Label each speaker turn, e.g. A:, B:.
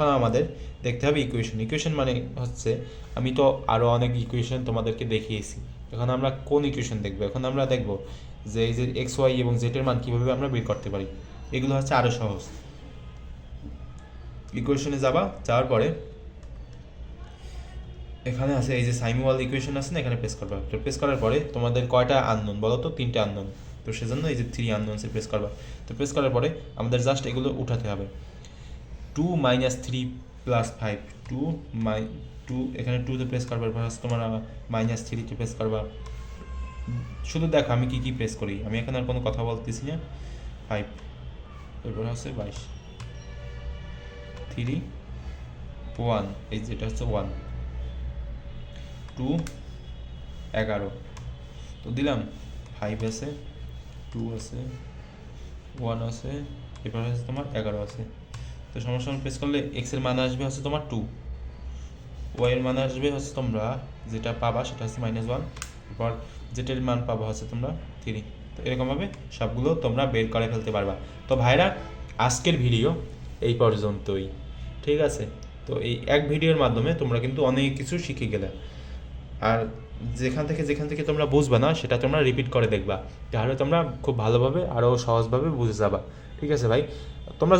A: এখন আমাদের দেখতে হবে ইকুয়েশন ইকুয়েশন মানে হচ্ছে, আমি তো আরও অনেক ইকুয়েশন তোমাদেরকে দেখিয়েছি। এখন আমরা কোন ইকুয়েশন দেখব? এখন আমরা দেখব যে এই যে এক্স ওয়াই এবং জেটের মান কীভাবে আমরা বের করতে পারি। এগুলো হচ্ছে আরও সহজ। ইকুয়েশনে যাবা, যাওয়ার পরে এখানে আছে, এই যে সাইমুয়াল ইকুয়েশন আছে না, এখানে প্রেস করবা। তো প্রেস করার পরে তোমাদের কয়টা আননোন বলো তো? তিনটে আননোন তো সেজন্য এই যে থ্রি আননোনসে প্রেস করবা। তো প্রেস করার পরে আমাদের জাস্ট এগুলো উঠাতে হবে। Two minus three plus five two my two এখানে টুতে প্রেস করবা প্লাস তোমার মাইনাস থ্রিতে প্রেস করবা। শুধু দেখো আমি কি কি প্রেস করি। আমি এখানে আর কোনো কথা বলতেছি না। ফাইভ এরপর হচ্ছে বাইশ। থ্রি ওয়ান এই যেটা হচ্ছে ওয়ান টু এগারো। তো দিলাম। ফাইভ আছে টু আছে ওয়ান আছে, এরপর হচ্ছে তোমার এগারো আছে। তো সমস্যা প্রেস করলে এক্সের মান আসবে হচ্ছে তোমার টু ওয়াই এর মান আসবে হচ্ছে তোমরা যেটা পাবা সেটা হচ্ছে মাইনাস ওয়ান এরপর যেটার মান পাবা হচ্ছে তোমরা থ্রি তো এরকমভাবে সবগুলো তোমরা বের করে ফেলতে পারবা। তো ভাইরা, আজকের ভিডিও এই পর্যন্তই। ঠিক আছে? তো এই এক ভিডিওর মাধ্যমে তোমরা কিন্তু অনেক কিছু শিখে গেলে। আর যেখান থেকে যেখান থেকে তোমরা বুঝবে না, সেটা তোমরা রিপিট করে দেখবা। তাহলে তোমরা খুব ভালোভাবে আরও সহজভাবে বুঝে যাবা। ঠিক আছে ভাই? তোমরা